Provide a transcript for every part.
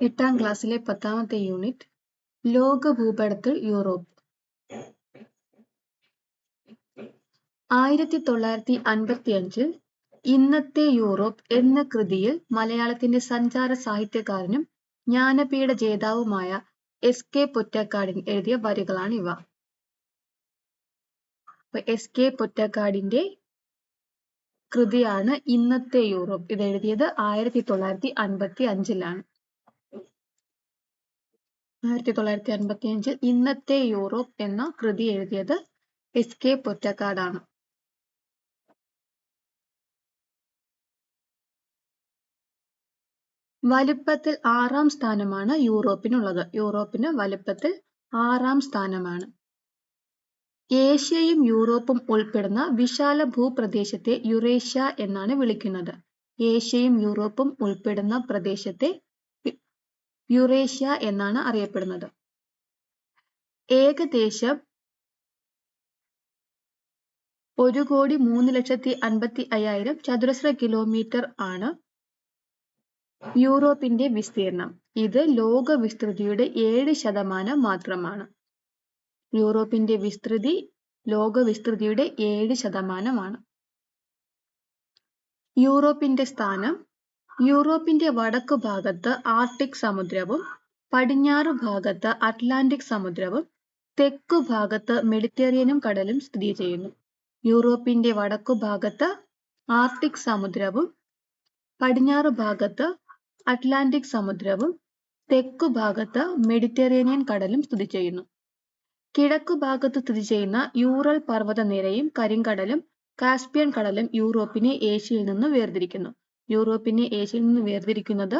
എട്ടാം ക്ലാസ്സിലെ പത്താമത്തെ യൂണിറ്റ് ലോക ഭൂപടത്തിൽ യൂറോപ്പ്. ആയിരത്തി തൊള്ളായിരത്തി അൻപത്തി അഞ്ചിൽ ഇന്നത്തെ യൂറോപ്പ് എന്ന കൃതിയിൽ മലയാളത്തിന്റെ സഞ്ചാര സാഹിത്യകാരനും ജ്ഞാനപീഠ ജേതാവുമായ എസ് കെ പൊറ്റക്കാടിൻ എഴുതിയ വരികളാണ് ഇവ എസ് കെ പൊറ്റക്കാടിന്റെ കൃതിയാണ് ഇന്നത്തെ യൂറോപ്പ്. ഇത് എഴുതിയത് ആയിരത്തി തൊള്ളായിരത്തി അൻപത്തി അഞ്ചിലാണ് ആയിരത്തി തൊള്ളായിരത്തി അൻപത്തി അഞ്ചിൽ ഇന്നത്തെ യൂറോപ്പ് എന്ന കൃതി എഴുതിയത് എസ് കെ പൊറ്റക്കാടാണ്. വലിപ്പത്തിൽ ആറാം സ്ഥാനമാണ് യൂറോപ്പിനുള്ളത്. യൂറോപ്പിന് വലിപ്പത്തിൽ ആറാം സ്ഥാനമാണ്. ഏഷ്യയും യൂറോപ്പും ഉൾപ്പെടുന്ന വിശാല ഭൂപ്രദേശത്തെ യുറേഷ്യ എന്നാണ് വിളിക്കുന്നത്. ഏഷ്യയും യൂറോപ്പും ഉൾപ്പെടുന്ന പ്രദേശത്തെ യുറേഷ്യ എന്നാണ് അറിയപ്പെടുന്നത്. ഏകദേശം ഒരു കോടി മൂന്ന് ലക്ഷത്തി അൻപത്തി അയ്യായിരം ചതുരശ്ര കിലോമീറ്റർ ആണ് യൂറോപ്പിന്റെ വിസ്തീർണം ഇത് ലോക വിസ്തൃതിയുടെ ഏഴ് ശതമാനം മാത്രമാണ്. യൂറോപ്പിന്റെ വിസ്തൃതി ലോക വിസ്തൃതിയുടെ ഏഴ് ശതമാനമാണ്. യൂറോപ്പിന്റെ സ്ഥാനം യൂറോപ്പിന്റെ വടക്കു ഭാഗത്ത് ആർട്ടിക് സമുദ്രവും പടിഞ്ഞാറു ഭാഗത്ത് അറ്റ്ലാന്റിക് സമുദ്രവും തെക്കു ഭാഗത്ത് മെഡിറ്ററേനിയൻ കടലും സ്ഥിതി ചെയ്യുന്നു. യൂറോപ്പിന്റെ വടക്കു ഭാഗത്ത് ആർട്ടിക് സമുദ്രവും പടിഞ്ഞാറു ഭാഗത്ത് അറ്റ്ലാന്റിക് സമുദ്രവും തെക്കു ഭാഗത്ത് മെഡിറ്ററേനിയൻ കടലും സ്ഥിതി ചെയ്യുന്നു. കിഴക്കു ഭാഗത്ത് സ്ഥിതി ചെയ്യുന്ന യൂറൽ പർവതനിരയും കരിങ്കടലും കാസ്പിയൻ കടലും യൂറോപ്പിനെ ഏഷ്യയിൽ നിന്ന് വേർതിരിക്കുന്നു. യൂറോപ്പിനെ ഏഷ്യയിൽ നിന്ന് വേർതിരിക്കുന്നത്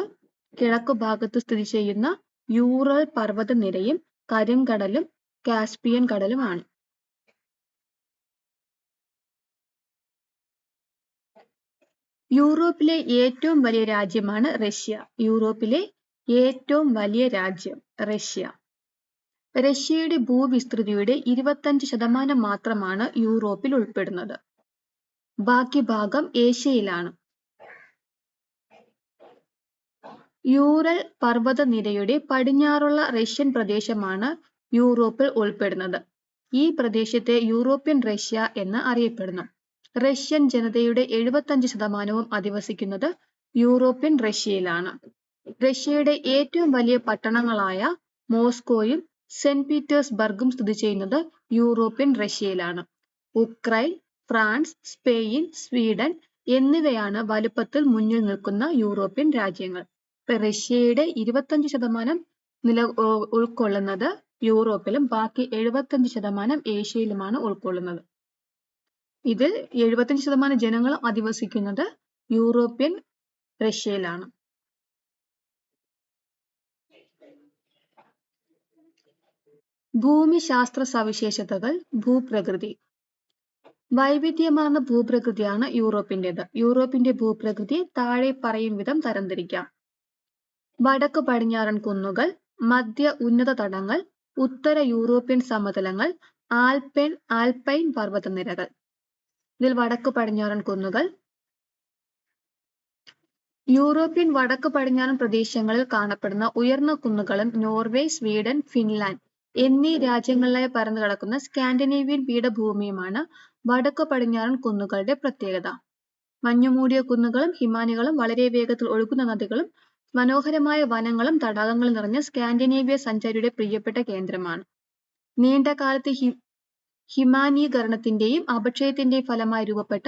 കിഴക്കു ഭാഗത്ത് സ്ഥിതി ചെയ്യുന്ന യൂറൽ പർവതനിരയും കരിങ്കടലും കാസ്പിയൻ കടലുമാണ് യൂറോപ്പിലെ ഏറ്റവും വലിയ രാജ്യമാണ് റഷ്യ. യൂറോപ്പിലെ ഏറ്റവും വലിയ രാജ്യം റഷ്യ. റഷ്യയുടെ ഭൂവിസ്തൃതിയുടെ ഇരുപത്തഞ്ച് ശതമാനം മാത്രമാണ് യൂറോപ്പിൽ ഉൾപ്പെടുന്നത്. ബാക്കി ഭാഗം ഏഷ്യയിലാണ്. യൂറൽ പർവതനിരയുടെ പടിഞ്ഞാറുള്ള റഷ്യൻ പ്രദേശമാണ് യൂറോപ്പിൽ ഉൾപ്പെടുന്നത്. ഈ പ്രദേശത്തെ യൂറോപ്യൻ റഷ്യ എന്ന് അറിയപ്പെടുന്നു. റഷ്യൻ ജനതയുടെ എഴുപത്തഞ്ച് ശതമാനവും അധിവസിക്കുന്നത് യൂറോപ്യൻ റഷ്യയിലാണ്. റഷ്യയുടെ ഏറ്റവും വലിയ പട്ടണങ്ങളായ മോസ്കോയും സെന്റ് പീറ്റേഴ്സ്ബർഗും സ്ഥിതി ചെയ്യുന്നത് യൂറോപ്യൻ റഷ്യയിലാണ്. ഉക്രൈൻ ഫ്രാൻസ് സ്പെയിൻ സ്വീഡൻ എന്നിവയാണ് വലുപ്പത്തിൽ മുന്നിൽ നിൽക്കുന്ന യൂറോപ്യൻ രാജ്യങ്ങൾ. റഷ്യയുടെ ഇരുപത്തഞ്ച് ശതമാനം നില ഉൾക്കൊള്ളുന്നത് യൂറോപ്പിലും ബാക്കി എഴുപത്തഞ്ച് ശതമാനം ഏഷ്യയിലുമാണ് ഉൾക്കൊള്ളുന്നത്. ഇതിൽ എഴുപത്തഞ്ച് ശതമാനം ജനങ്ങളും അധിവസിക്കുന്നത് യൂറോപ്യൻ റഷ്യയിലാണ്. ഭൂമിശാസ്ത്ര സവിശേഷതകൾ ഭൂപ്രകൃതി. വൈവിധ്യമാർന്ന ഭൂപ്രകൃതിയാണ് യൂറോപ്പിന്റെത്. യൂറോപ്പിന്റെ ഭൂപ്രകൃതി താഴെ പറയും വിധം തരംതിരിക്കാം. വടക്ക് പടിഞ്ഞാറൻ കുന്നുകൾ മധ്യ ഉന്നത തടങ്ങൾ ഉത്തര യൂറോപ്യൻ സമതലങ്ങൾ ആൽപൈൻ ആൽപൈൻ പർവതനിരകൾ. ഇതിൽ വടക്ക് പടിഞ്ഞാറൻ കുന്നുകൾ യൂറോപ്യൻ വടക്ക് പടിഞ്ഞാറൻ പ്രദേശങ്ങളിൽ കാണപ്പെടുന്ന ഉയർന്ന കുന്നുകളും നോർവേ സ്വീഡൻ ഫിൻലാൻഡ് എന്നീ രാജ്യങ്ങളിലായി പരന്നു കിടക്കുന്ന സ്കാൻഡിനേവിയൻ പീഠഭൂമിയുമാണ് വടക്ക് പടിഞ്ഞാറൻ കുന്നുകളുടെ പ്രത്യേകത. മഞ്ഞുമൂടിയ കുന്നുകളും ഹിമാനികളും വളരെ വേഗത്തിൽ ഒഴുകുന്ന നദികളും മനോഹരമായ വനങ്ങളും തടാകങ്ങളും നിറഞ്ഞ സ്കാൻഡിനേവിയ സഞ്ചാരിയുടെ പ്രിയപ്പെട്ട കേന്ദ്രമാണ്. നീണ്ട കാലത്ത് ഹി ഹിമാനീകരണത്തിന്റെയും അപക്ഷയത്തിന്റെയും ഫലമായി രൂപപ്പെട്ട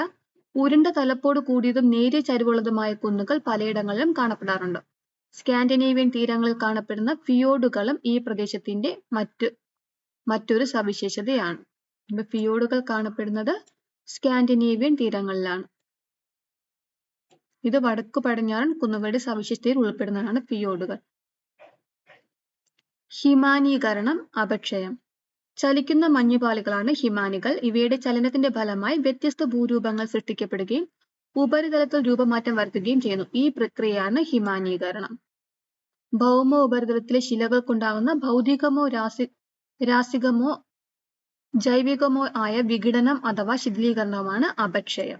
ഉരുണ്ട തലപ്പോട് കൂടിയതും നേരിയ ചരിവുള്ളതുമായ കുന്നുകൾ പലയിടങ്ങളിലും കാണപ്പെടാറുണ്ട്. സ്കാൻഡിനേവിയൻ തീരങ്ങളിൽ കാണപ്പെടുന്ന ഫിയോഡുകളും ഈ പ്രദേശത്തിന്റെ മറ്റ് മറ്റൊരു സവിശേഷതയാണ്. ഫിയോഡുകൾ കാണപ്പെടുന്നത് സ്കാൻഡിനേവിയൻ തീരങ്ങളിലാണ്. ഇത് വടക്കു പടിഞ്ഞാറൻ കുന്നുകളുടെ സവിശേഷതയിൽ ഉൾപ്പെടുന്നതാണ് ഫിയോഡുകൾ ഹിമാനീകരണം അപക്ഷയം. ചലിക്കുന്ന മഞ്ഞുപാളികളാണ് ഹിമാനികൾ. ഇവയുടെ ചലനത്തിന്റെ ഫലമായി വ്യത്യസ്ത ഭൂരൂപങ്ങൾ സൃഷ്ടിക്കപ്പെടുകയും ഉപരിതലത്തിൽ രൂപമാറ്റം വരുത്തുകയും ചെയ്യുന്നു. ഈ പ്രക്രിയയാണ് ഹിമാനീകരണം. ഭൗമ ഉപരിതലത്തിലെ ശിലകൾക്കുണ്ടാകുന്ന ഭൗതികമോ രാസി രാസികമോ ജൈവികമോ ആയ വിഘടനം അഥവാ ശിഥിലീകരണമാണ് അപക്ഷയം.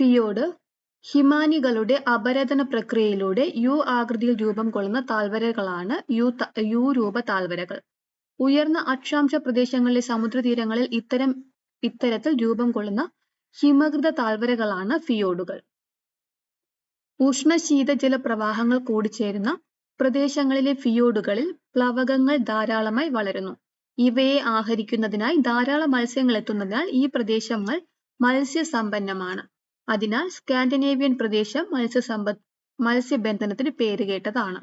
ഫിയോഡ് ഹിമാനികളുടെ അപരദന പ്രക്രിയയിലൂടെ യു ആകൃതിയിൽ രൂപം കൊള്ളുന്ന താഴ്വരകളാണ് യു യു രൂപ താഴ്വരകൾ ഉയർന്ന അക്ഷാംശ പ്രദേശങ്ങളിലെ സമുദ്രതീരങ്ങളിൽ ഇത്തരം ഇത്തരത്തിൽ രൂപം കൊള്ളുന്ന ഹിമകൃത താഴ്വരകളാണ് ഫിയോഡുകൾ. ഉഷ്ണശീതജല പ്രവാഹങ്ങൾ കൂടിച്ചേരുന്ന പ്രദേശങ്ങളിലെ ഫിയോഡുകളിൽ പ്ലവകങ്ങൾ ധാരാളമായി വളരുന്നു. ഇവയെ ആഹരിക്കുന്നതിനായി ധാരാളം മത്സ്യങ്ങൾ എത്തുന്നതിനാൽ ഈ പ്രദേശങ്ങൾ മത്സ്യസമ്പന്നമാണ്. അതിനാൽ സ്കാൻഡിനേവിയൻ പ്രദേശം മത്സ്യസമ്പ മത്സ്യബന്ധനത്തിന് പേരുകേട്ടതാണ്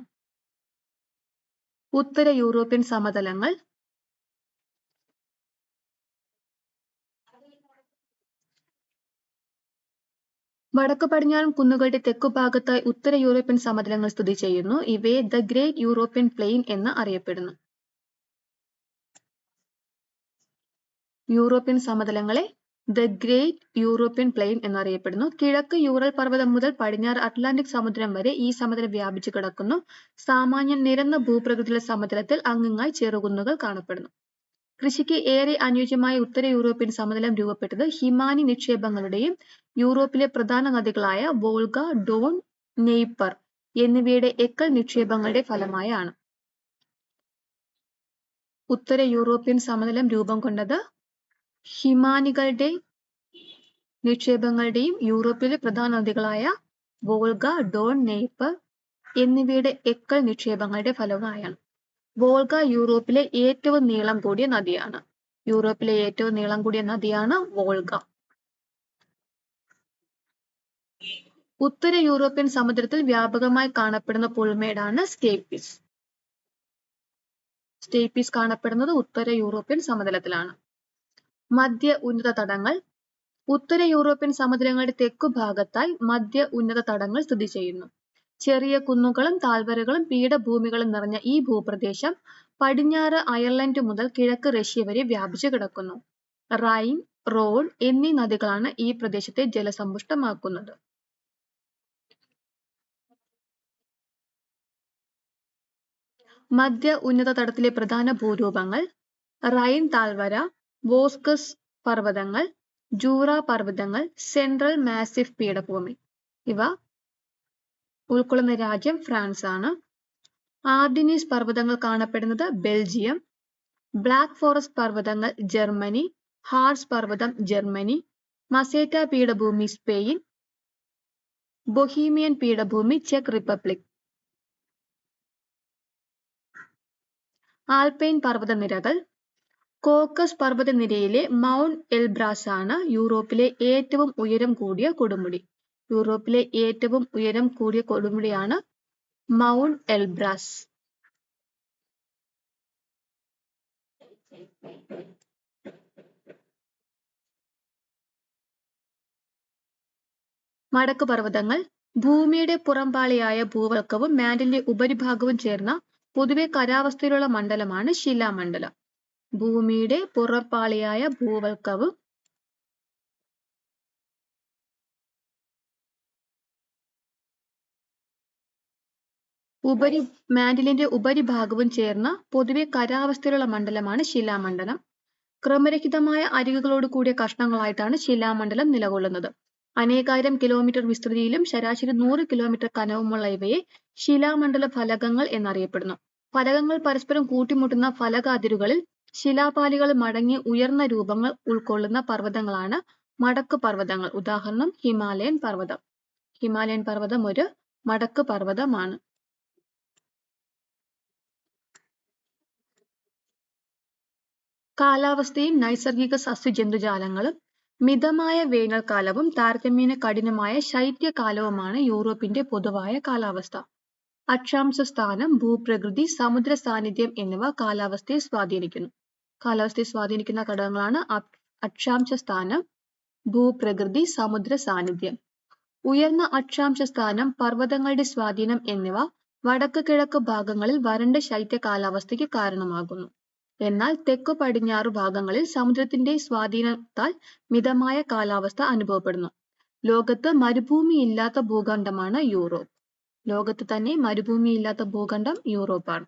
ഉത്തര യൂറോപ്യൻ സമതലങ്ങൾ. വടക്കു പടിഞ്ഞാറൻ കുന്നുകളുടെ തെക്കു ഭാഗത്തായി ഉത്തര യൂറോപ്യൻ സമതലങ്ങൾ സ്ഥിതി ചെയ്യുന്നു. ഇവയെ ദ ഗ്രേറ്റ് യൂറോപ്യൻ പ്ലെയിൻ എന്ന് അറിയപ്പെടുന്നു. യൂറോപ്യൻ സമതലങ്ങളെ ദ ഗ്രേറ്റ് യൂറോപ്യൻ പ്ലെയിൻ എന്നറിയപ്പെടുന്നു. കിഴക്ക് യൂറൽ പർവതം മുതൽ പടിഞ്ഞാറ് അറ്റ്ലാന്റിക് സമുദ്രം വരെ ഈ സമതലം വ്യാപിച്ചു കിടക്കുന്നു. സാമാന്യം നിരന്ന ഭൂപ്രകൃതിയുള്ള സമതലത്തിൽ അംഗങ്ങായി ചെറുകുന്നുകൾ കാണപ്പെടുന്നു. കൃഷിക്ക് ഏറെ അനുയോജ്യമായ ഉത്തര യൂറോപ്യൻ സമതലം രൂപപ്പെട്ടത് ഹിമാനി നിക്ഷേപങ്ങളുടെയും യൂറോപ്പിലെ പ്രധാന നദികളായ വോൾഗ ഡോൺ നെയ്പർ എന്നിവയുടെ എക്കൽ നിക്ഷേപങ്ങളുടെ ഫലമായാണ്. ഉത്തര യൂറോപ്യൻ സമതലം രൂപം കൊണ്ടത് ഹിമാനികളുടെ നിക്ഷേപങ്ങളുടെയും യൂറോപ്പിലെ പ്രധാന നദികളായ വോൾഗ ഡോൺ നെയ്പ് എന്നിവയുടെ എക്കൽ നിക്ഷേപങ്ങളുടെ ഫലമായാണ്. വോൾഗ യൂറോപ്പിലെ ഏറ്റവും നീളം കൂടിയ നദിയാണ്. യൂറോപ്പിലെ ഏറ്റവും നീളം കൂടിയ നദിയാണ് വോൾഗ. ഉത്തര യൂറോപ്യൻ സമുദ്രത്തിൽ വ്യാപകമായി കാണപ്പെടുന്ന പുൽമേടാണ് സ്റ്റേപ്പിസ്. സ്റ്റേപ്പിസ് കാണപ്പെടുന്നത് ഉത്തര യൂറോപ്യൻ സമതലത്തിലാണ് മധ്യ ഉന്നത തടങ്ങൾ. ഉത്തര യൂറോപ്യൻ സമുദ്രങ്ങളുടെ തെക്കു ഭാഗത്തായി മധ്യ ഉന്നത തടങ്ങൾ സ്ഥിതി ചെയ്യുന്നു. ചെറിയ കുന്നുകളും താഴ്വരകളും പീഠഭൂമികളും നിറഞ്ഞ ഈ ഭൂപ്രദേശം പടിഞ്ഞാറ് അയർലൻഡ് മുതൽ കിഴക്ക് റഷ്യ വരെ വ്യാപിച്ചു കിടക്കുന്നു. റൈൻ റോൺ എന്നീ നദികളാണ് ഈ പ്രദേശത്തെ ജലസമ്പുഷ്ടമാക്കുന്നത്. മധ്യ ഉന്നത തടത്തിലെ പ്രധാന ഭൂരൂപങ്ങൾ റൈൻ താഴ്വര വോസ്കസ് പർവതങ്ങൾ ജൂറ പർവതങ്ങൾ സെൻട്രൽ മാസിഫ് പീഠഭൂമി. ഇവ ഉൾക്കൊള്ളുന്ന രാജ്യം ഫ്രാൻസ് ആണ്. ആർഡിനീസ് പർവതങ്ങൾ കാണപ്പെടുന്നത് ബെൽജിയം ബ്ലാക്ക് ഫോറസ്റ്റ് പർവതങ്ങൾ ജർമ്മനി ഹാർസ് പർവതം ജർമ്മനി മസേറ്റ പീഠഭൂമി സ്പെയിൻ ബൊഹീമിയൻ പീഠഭൂമി ചെക്ക് റിപ്പബ്ലിക്. ആൽപൈൻ പർവതനിരകൾ കോക്കസ് പർവതനിരയിലെ മൗണ്ട് എൽബ്രാസ് ആണ് യൂറോപ്പിലെ ഏറ്റവും ഉയരം കൂടിയ കൊടുമുടി. യൂറോപ്പിലെ ഏറ്റവും ഉയരം കൂടിയ കൊടുമുടിയാണ് മൗണ്ട് എൽബ്രാസ്. മടക്ക് പർവതങ്ങൾ ഭൂമിയുടെ പുറംപാളിയായ ഭൂവൽക്കവും മാൻഡിന്റെ ഉപരിഭാഗവും ചേർന്ന പൊതുവെ കരാവസ്ഥയിലുള്ള മണ്ഡലമാണ് ശിലാമണ്ഡലം. ഭൂമിയുടെ പുറപ്പാളിയായ ഭൂവൽക്കവും ഉപരി മാൻഡിലിന്റെ ഉപരിഭാഗവും ചേർന്ന പൊതുവെ കരാവസ്ഥയിലുള്ള മണ്ഡലമാണ് ശിലാമണ്ഡലം. ക്രമരഹിതമായ അരികുകളോട് കൂടിയ കഷ്ണങ്ങളായിട്ടാണ് ശിലാമണ്ഡലം നിലകൊള്ളുന്നത്. അനേകായിരം കിലോമീറ്റർ വിസ്തൃതിയിലും ശരാശരി നൂറ് കിലോമീറ്റർ കനവുമുള്ള ഇവയെ ശിലാമണ്ഡല ഫലകങ്ങൾ എന്നറിയപ്പെടുന്നു. ഫലകങ്ങൾ പരസ്പരം കൂട്ടിമുട്ടുന്ന ഫലകാതിരുകളിൽ ശിലാപാലികൾ മടങ്ങി ഉയർന്ന രൂപങ്ങൾ ഉൾക്കൊള്ളുന്ന പർവതങ്ങളാണ് മടക്ക് പർവതങ്ങൾ. ഉദാഹരണം ഹിമാലയൻ പർവതം. ഹിമാലയൻ പർവതം ഒരു മടക്ക് പർവതമാണ്. കാലാവസ്ഥയും നൈസർഗിക സസ്യജന്തുജാലങ്ങളും മിതമായ വേനൽക്കാലവും താരതമ്യേന കഠിനമായ ശൈത്യകാലവുമാണ് യൂറോപ്പിന്റെ പൊതുവായ കാലാവസ്ഥ. അക്ഷാംശ സ്ഥാനം ഭൂപ്രകൃതി സമുദ്ര സാന്നിധ്യം എന്നിവ കാലാവസ്ഥയെ സ്വാധീനിക്കുന്നു. കാലാവസ്ഥയെ സ്വാധീനിക്കുന്ന ഘടകങ്ങളാണ് അക്ഷാംശ സ്ഥാനം ഭൂപ്രകൃതി സമുദ്ര സാന്നിധ്യം ഉയർന്ന അക്ഷാംശ സ്ഥാനം പർവതങ്ങളുടെ സ്വാധീനം എന്നിവ വടക്ക് കിഴക്ക് ഭാഗങ്ങളിൽ വരണ്ട ശൈത്യ കാലാവസ്ഥയ്ക്ക് കാരണമാകുന്നു. എന്നാൽ തെക്കു പടിഞ്ഞാറ് ഭാഗങ്ങളിൽ സമുദ്രത്തിന്റെ സ്വാധീനത്താൽ മിതമായ കാലാവസ്ഥ അനുഭവപ്പെടുന്നു. ലോകത്ത് മരുഭൂമിയില്ലാത്ത ഭൂഖണ്ഡമാണ് യൂറോപ്പ്. ലോകത്ത് തന്നെ മരുഭൂമി ഇല്ലാത്ത ഭൂഖണ്ഡം യൂറോപ്പാണ്.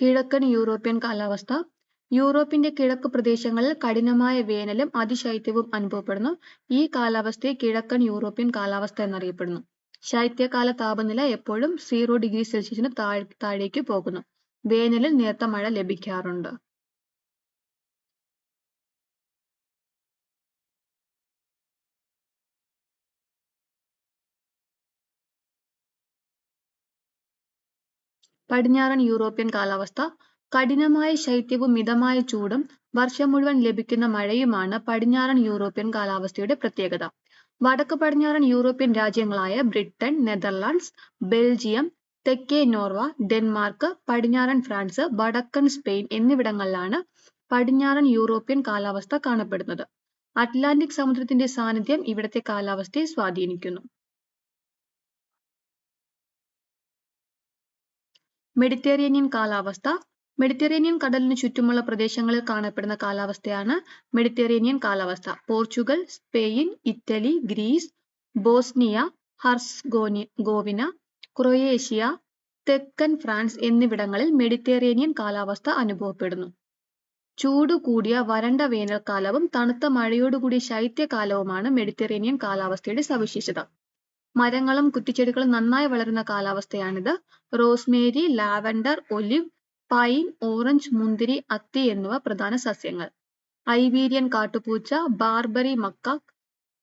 കിഴക്കൻ യൂറോപ്യൻ കാലാവസ്ഥ. യൂറോപ്പിന്റെ കിഴക്ക് പ്രദേശങ്ങളിൽ കഠിനമായ വേനലും അതിശൈത്യവും അനുഭവപ്പെടുന്നു. ഈ കാലാവസ്ഥയെ കിഴക്കൻ യൂറോപ്യൻ കാലാവസ്ഥ എന്നറിയപ്പെടുന്നു. ശൈത്യകാല താപനില എപ്പോഴും സീറോ ഡിഗ്രി സെൽഷ്യസിന് താഴ് താഴേക്ക് പോകുന്നു. വേനലിൽ നേർത്ത മഴ ലഭിക്കാറുണ്ട്. പടിഞ്ഞാറൻ യൂറോപ്യൻ കാലാവസ്ഥ കഠിനമായ ശൈത്യവും മിതമായ ചൂടും വർഷം മുഴുവൻ ലഭിക്കുന്ന മഴയുമാണ് പടിഞ്ഞാറൻ യൂറോപ്യൻ കാലാവസ്ഥയുടെ പ്രത്യേകത. വടക്ക് പടിഞ്ഞാറൻ യൂറോപ്യൻ രാജ്യങ്ങളായ ബ്രിട്ടൻ നെതർലാൻഡ്സ് ബെൽജിയം തെക്കേ നോർവ ഡെൻമാർക്ക് പടിഞ്ഞാറൻ ഫ്രാൻസ് വടക്കൻ സ്പെയിൻ എന്നിവിടങ്ങളിലാണ് പടിഞ്ഞാറൻ യൂറോപ്യൻ കാലാവസ്ഥ കാണപ്പെടുന്നത്. അറ്റ്ലാന്റിക് സമുദ്രത്തിന്റെ സാന്നിധ്യം ഇവിടത്തെ കാലാവസ്ഥയെ സ്വാധീനിക്കുന്നു. മെഡിറ്ററേനിയൻ കാലാവസ്ഥ. മെഡിറ്ററേനിയൻ കടലിന് ചുറ്റുമുള്ള പ്രദേശങ്ങളിൽ കാണപ്പെടുന്ന കാലാവസ്ഥയാണ് മെഡിറ്ററേനിയൻ കാലാവസ്ഥ. Portugal Spain Italy Greece Bosnia Herzegovina Croatia തെക്കൻ ഫ്രാൻസ് എന്നിവിടങ്ങളിൽ മെഡിറ്ററേനിയൻ കാലാവസ്ഥ അനുഭവപ്പെടുന്നു. ചൂട് കൂടിയ വരണ്ട വേനൽക്കാലവും തണുത്ത മഴയോടുകൂടിയ ശൈത്യകാലവുമാണ് മെഡിറ്ററേനിയൻ കാലാവസ്ഥയുടെ സവിശേഷത. മരങ്ങളും കുറ്റിച്ചെടികളും നന്നായി വളരുന്ന കാലാവസ്ഥയാണിത്. Rosemary lavender olive pine orange മുന്തിരി അത്തി എന്നിവ പ്രധാന സസ്യങ്ങൾ. ഐബീരിയൻ കാട്ടുപൂച്ച ബാർബറി മക്ക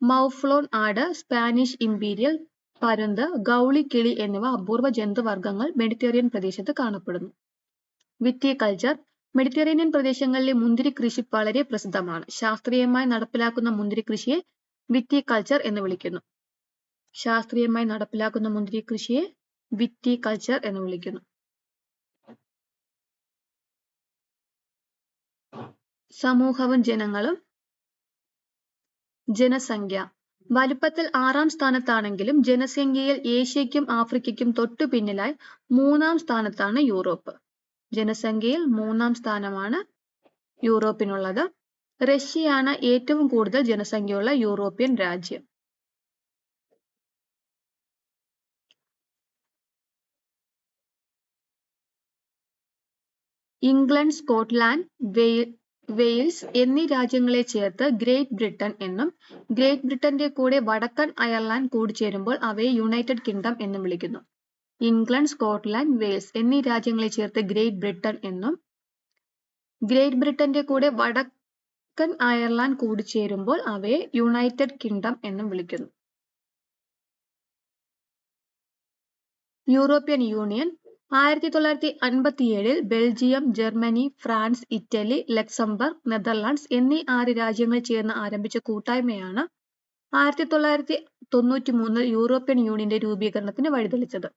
മൗഫ്ലോൺ ആട് സ്പാനിഷ് ഇംപീരിയൽ പരുന്ത് ഗൗളി കിളി എന്നിവ അപൂർവ ജന്തുവർഗങ്ങൾ മെഡിറ്ററേനിയൻ പ്രദേശത്ത് കാണപ്പെടുന്നു. വിറ്റികൾച്ചർ മെഡിറ്ററേനിയൻ പ്രദേശങ്ങളിലെ മുന്തിരി കൃഷി വളരെ പ്രസിദ്ധമാണ്. ശാസ്ത്രീയമായി നടപ്പിലാക്കുന്ന മുന്തിരി കൃഷിയെ വിറ്റികൾച്ചർ എന്ന് വിളിക്കുന്നു. ശാസ്ത്രീയമായി നടപ്പിലാക്കുന്ന മുന്തിരി കൃഷിയെ വിറ്റി കൾച്ചർ എന്ന് വിളിക്കുന്നു. സമൂഹവും ജനങ്ങളും ജനസംഖ്യ. വലുപ്പത്തിൽ ആറാം സ്ഥാനത്താണെങ്കിലും ജനസംഖ്യയിൽ ഏഷ്യയ്ക്കും ആഫ്രിക്കയ്ക്കും തൊട്ടു പിന്നിലായി മൂന്നാം സ്ഥാനത്താണ് യൂറോപ്പ്. ജനസംഖ്യയിൽ മൂന്നാം സ്ഥാനമാണ് യൂറോപ്പിനുള്ളത്. റഷ്യയാണ് ഏറ്റവും കൂടുതൽ ജനസംഖ്യയുള്ള യൂറോപ്യൻ രാജ്യം. ഇംഗ്ലണ്ട് സ്കോട്ട്ലാൻഡ് വെയിൽ വെയിൽസ് എന്നീ രാജ്യങ്ങളെ ചേർത്ത് ഗ്രേറ്റ് ബ്രിട്ടൻ എന്നും ഗ്രേറ്റ് ബ്രിട്ടന്റെ കൂടെ വടക്കൻ അയർലാൻഡ് കൂടിച്ചേരുമ്പോൾ അവയെ യുണൈറ്റഡ് കിങ്ഡം എന്നും വിളിക്കുന്നു. ഇംഗ്ലണ്ട് സ്കോട്ട്ലാൻഡ് വെയിൽസ് എന്നീ രാജ്യങ്ങളെ ചേർത്ത് ഗ്രേറ്റ് ബ്രിട്ടൻ എന്നും ഗ്രേറ്റ് ബ്രിട്ടന്റെ കൂടെ വടക്കൻ അയർലാൻഡ് കൂടിച്ചേരുമ്പോൾ അവയെ യുണൈറ്റഡ് കിങ്ഡം എന്നും വിളിക്കുന്നു. യൂറോപ്യൻ യൂണിയൻ ആയിരത്തി തൊള്ളായിരത്തി അൻപത്തിയേഴിൽ Belgium Germany France Italy Luxembourg Netherlands എന്നീ ആറ് രാജ്യങ്ങൾ ചേർന്ന് ആരംഭിച്ച കൂട്ടായ്മയാണ് ആയിരത്തി തൊള്ളായിരത്തി തൊണ്ണൂറ്റി മൂന്നിൽ യൂറോപ്യൻ യൂണിയന്റെ രൂപീകരണത്തിന് വഴിതെളിച്ചത്.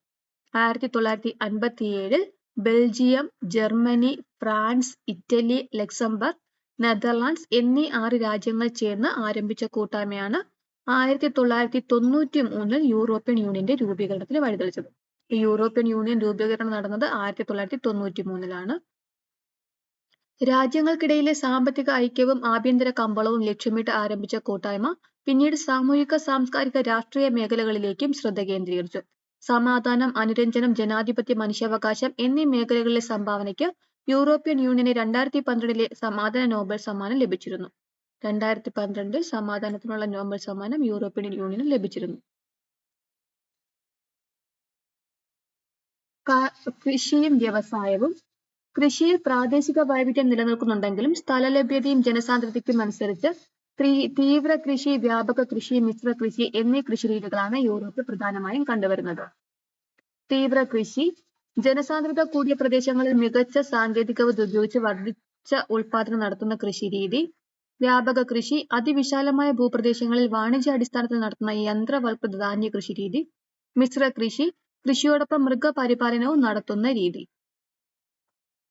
ആയിരത്തി തൊള്ളായിരത്തി അൻപത്തിയേഴിൽ Belgium Germany France Italy Luxembourg Netherlands എന്നീ ആറ് രാജ്യങ്ങൾ ചേർന്ന് ആരംഭിച്ച കൂട്ടായ്മയാണ് ആയിരത്തി തൊള്ളായിരത്തി തൊണ്ണൂറ്റി മൂന്നിൽ യൂറോപ്യൻ യൂണിയന്റെ രൂപീകരണത്തിന് വഴിതെളിച്ചത്. യൂറോപ്യൻ യൂണിയൻ രൂപീകരണം നടന്നത് ആയിരത്തി തൊള്ളായിരത്തി തൊണ്ണൂറ്റി മൂന്നിലാണ് രാജ്യങ്ങൾക്കിടയിലെ സാമ്പത്തിക ഐക്യവും ആഭ്യന്തര കമ്പളവും ലക്ഷ്യമിട്ട് ആരംഭിച്ച കൂട്ടായ്മ പിന്നീട് സാമൂഹിക സാംസ്കാരിക രാഷ്ട്രീയ മേഖലകളിലേക്കും ശ്രദ്ധ കേന്ദ്രീകരിച്ചു. സമാധാനം അനുരഞ്ജനം ജനാധിപത്യ മനുഷ്യാവകാശം എന്നീ മേഖലകളിലെ സംഭാവനയ്ക്ക് യൂറോപ്യൻ യൂണിയന് രണ്ടായിരത്തി പന്ത്രണ്ടിലെ സമാധാന നോബൽ സമ്മാനം ലഭിച്ചിരുന്നു. രണ്ടായിരത്തി പന്ത്രണ്ടിൽ സമാധാനത്തിനുള്ള നോബൽ സമ്മാനം യൂറോപ്യൻ യൂണിയന് ലഭിച്ചിരുന്നു. കൃഷിയും വ്യവസായവും കൃഷിയിൽ പ്രാദേശിക വൈവിധ്യം നിലനിൽക്കുന്നുണ്ടെങ്കിലും സ്ഥലലഭ്യതയും ജനസാന്ദ്രതയ്ക്കും അനുസരിച്ച് തീവ്ര കൃഷി വ്യാപക കൃഷി മിശ്ര കൃഷി എന്നീ കൃഷി രീതികളാണ് യൂറോപ്പിൽ പ്രധാനമായും കണ്ടുവരുന്നത്. തീവ്ര കൃഷി ജനസാന്ദ്രത കൂടിയ പ്രദേശങ്ങളിൽ മികച്ച സാങ്കേതികവിദ്യ ഉപയോഗിച്ച് വർദ്ധിച്ച ഉൽപാദനം നടത്തുന്ന കൃഷി രീതി വ്യാപക കൃഷി അതിവിശാലമായ ഭൂപ്രദേശങ്ങളിൽ വാണിജ്യ അടിസ്ഥാനത്തിൽ നടത്തുന്ന യന്ത്രവൽകൃത ധാന്യ കൃഷി രീതി മിശ്ര കൃഷി കൃഷിയോടൊപ്പം മൃഗപരിപാലനവും നടത്തുന്ന രീതി.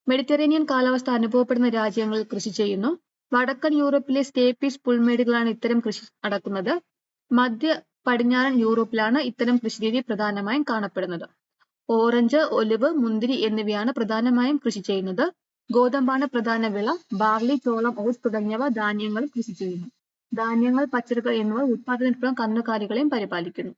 മെഡിറ്ററേനിയൻ കാലാവസ്ഥ അനുഭവപ്പെടുന്ന രാജ്യങ്ങളിൽ കൃഷി ചെയ്യുന്നു. വടക്കൻ യൂറോപ്പിലെ സ്റ്റേപ്പീസ് പുൽമേടുകളാണ് ഇത്തരം കൃഷി നടക്കുന്നത്. മധ്യ പടിഞ്ഞാറൻ യൂറോപ്പിലാണ് ഇത്തരം കൃഷിരീതി പ്രധാനമായും കാണപ്പെടുന്നത്. ഓറഞ്ച് ഒലിവ് മുന്തിരി എന്നിവയാണ് പ്രധാനമായും കൃഷി ചെയ്യുന്നത്. ഗോതമ്പാണ് പ്രധാന വിള ബാർലി ചോളം ഓട്സ് തുടങ്ങിയവ ധാന്യങ്ങൾ കൃഷി ചെയ്യുന്നു. ധാന്യങ്ങൾ പച്ചക്കറികൾ എന്നിവ ഉത്പാദനത്തിനും കന്നുകാലികളെയും പരിപാലിക്കുന്നു.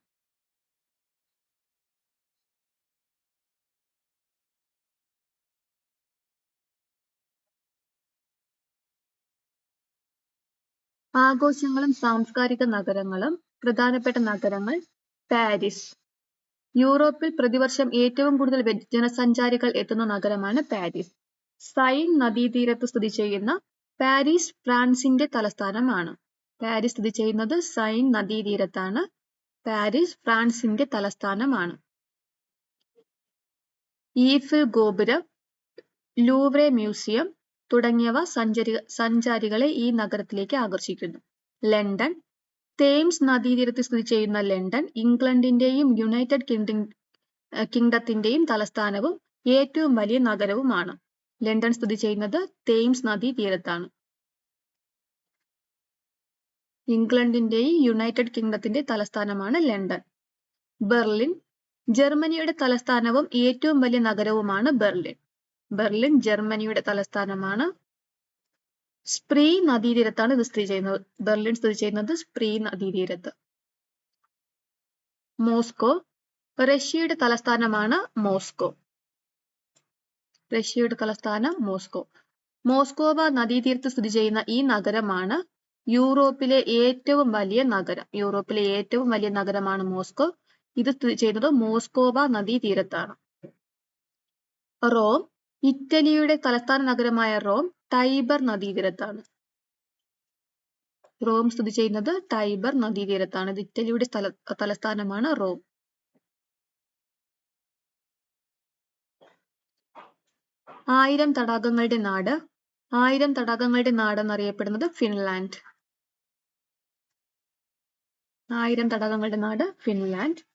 ആഘോഷങ്ങളും സാംസ്കാരിക നഗരങ്ങളും പ്രധാനപ്പെട്ട നഗരങ്ങൾ പാരീസ്. യൂറോപ്പിൽ പ്രതിവർഷം ഏറ്റവും കൂടുതൽ ജനസഞ്ചാരികൾ എത്തുന്ന നഗരമാണ് പാരീസ്. സൈൻ നദീതീരത്ത് സ്ഥിതി ചെയ്യുന്ന പാരീസ് ഫ്രാൻസിന്റെ തലസ്ഥാനമാണ്. പാരീസ് സ്ഥിതി ചെയ്യുന്നത് സൈൻ നദീതീരത്താണ്. പാരീസ് ഫ്രാൻസിന്റെ തലസ്ഥാനമാണ്. ഈഫിൽ ഗോപുരം ലൂവ്രെ മ്യൂസിയം തുടങ്ങിയവ സഞ്ചരി സഞ്ചാരികളെ ഈ നഗരത്തിലേക്ക് ആകർഷിക്കുന്നു. ലണ്ടൻ തേംസ് നദീതീരത്ത് സ്ഥിതി ചെയ്യുന്ന ലണ്ടൻ ഇംഗ്ലണ്ടിന്റെയും യുണൈറ്റഡ് കിങ്ഡി കിങ്ഡത്തിന്റെയും തലസ്ഥാനവും ഏറ്റവും വലിയ നഗരവുമാണ്. ലണ്ടൻ സ്ഥിതി ചെയ്യുന്നത് തേംസ് നദീതീരത്താണ്. ഇംഗ്ലണ്ടിന്റെയും യുണൈറ്റഡ് കിങ്ഡത്തിന്റെ തലസ്ഥാനമാണ് ലണ്ടൻ. ബെർലിൻ ജർമ്മനിയുടെ തലസ്ഥാനവും ഏറ്റവും വലിയ നഗരവുമാണ് ബെർലിൻ. ബെർലിൻ ജർമ്മനിയുടെ തലസ്ഥാനമാണ്. സ്പ്രീ നദീതീരത്താണ് ഇത് സ്ഥിതി ചെയ്യുന്നത്. ബെർലിൻ സ്ഥിതി ചെയ്യുന്നത് സ്പ്രീ നദീതീരത്ത്. മോസ്കോ റഷ്യയുടെ തലസ്ഥാനമാണ് മോസ്കോ. റഷ്യയുടെ തലസ്ഥാനം മോസ്കോ. മോസ്കോവ നദീതീരത്ത് സ്ഥിതി ചെയ്യുന്ന ഈ നഗരമാണ് യൂറോപ്പിലെ ഏറ്റവും വലിയ നഗരം. യൂറോപ്പിലെ ഏറ്റവും വലിയ നഗരമാണ് മോസ്കോ. ഇത് സ്ഥിതി ചെയ്യുന്നത് മോസ്കോവ നദീതീരത്താണ്. റോം ഇറ്റലിയുടെ തലസ്ഥാന നഗരമായ റോം ടൈബർ നദീതീരത്താണ്. റോം സ്ഥിതി ചെയ്യുന്നത് ടൈബർ നദീതീരത്താണ്. ഇത് ഇറ്റലിയുടെ സ്ഥല തലസ്ഥാനമാണ് റോം. ആയിരം തടാകങ്ങളുടെ നാട് ആയിരം തടാകങ്ങളുടെ നാട് എന്നറിയപ്പെടുന്നത് ഫിൻലാൻഡ്. ആയിരം തടാകങ്ങളുടെ നാട് ഫിൻലാൻഡ്.